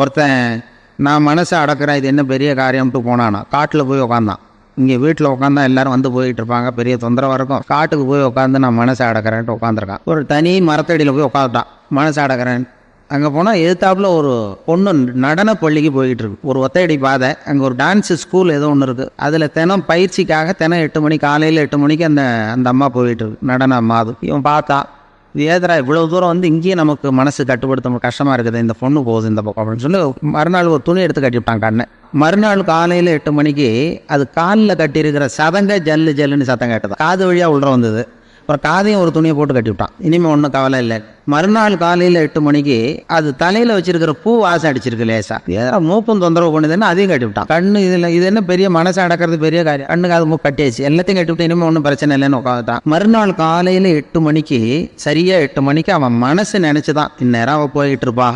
ஒருத்தன் நான் மனசை அடக்கிறேன் இது என்ன பெரிய காரியம்ட்டு போனானா காட்டில் போய் உக்காந்தான். இங்கே வீட்டில் உட்காந்தா எல்லாரும் வந்து போயிட்டு இருப்பாங்க பெரிய தொந்தரவாக இருக்கும். காட்டுக்கு போய் உட்காந்து நான் மனசை அடக்கிறேன்ட்டு உட்காந்துருக்கான் ஒரு தனி மரத்தடியில் போய் உட்காந்துட்டான் மனசை அடக்கிறேன். அங்கே போனால் எதிர்த்தாப்புல ஒரு பொண்ணு நடன பள்ளிக்கு போய்கிட்டு இருக்கு ஒரு ஒத்தையடி பாதை. அங்கே ஒரு டான்ஸ் ஸ்கூல் ஏதோ ஒன்று இருக்குது அதில் தினம் பயிற்சிக்காக தினம் எட்டு மணி காலையில் எட்டு மணிக்கு அந்த அந்த அம்மா போயிட்டு இருக்கு நடன மாது இவன் பார்த்தா இது ஏதரா இவ்வளோ தூரம் வந்து இங்கேயும் நமக்கு மனசு கட்டுப்படுத்த கஷ்டமாக இருக்குது இந்த பொண்ணு போகுது இந்த பக்கம் அப்படின்னு சொல்லி மறுநாள் ஒரு துணி எடுத்து கட்டிவிட்டான் கண்ணை. மறுநாள் காலையில் எட்டு மணிக்கு அது காலில் கட்டியிருக்கிற சதங்க ஜல்லு ஜல்லுன்னு சத்தம் கேட்டது. காது வழியாக உள்ள வந்தது. அப்புறம் காதையும் ஒரு துணியை போட்டு கட்டி விட்டான் இனிமேல் ஒன்றும் கவலை இல்லை. மறுநாள் காலையில் எட்டு மணிக்கு அது தலையில் வச்சிருக்கிற பூ வாசம் அடிச்சிருக்கு லேசா. ஏதாவது மூக்கும் தொந்தரவு பண்ணுதுன்னு அதையும் கட்டி விட்டான் கண்ணு இதில் இது என்ன பெரிய மனசை அடக்கிறது பெரிய காரியம். கண்ணுக்கு அது மூக்கு கட்டியாச்சு. எல்லாத்தையும் கட்டி விட்டு இனிமேல் ஒன்றும் பிரச்சனை இல்லைன்னு உட்காந்துட்டான் மறுநாள் காலையில் எட்டு மணிக்கு சரியாக எட்டு மணிக்கு அவன் மனசு நினச்சி தான் இந்நேரம் அவள் போய்கிட்டு இருப்பா.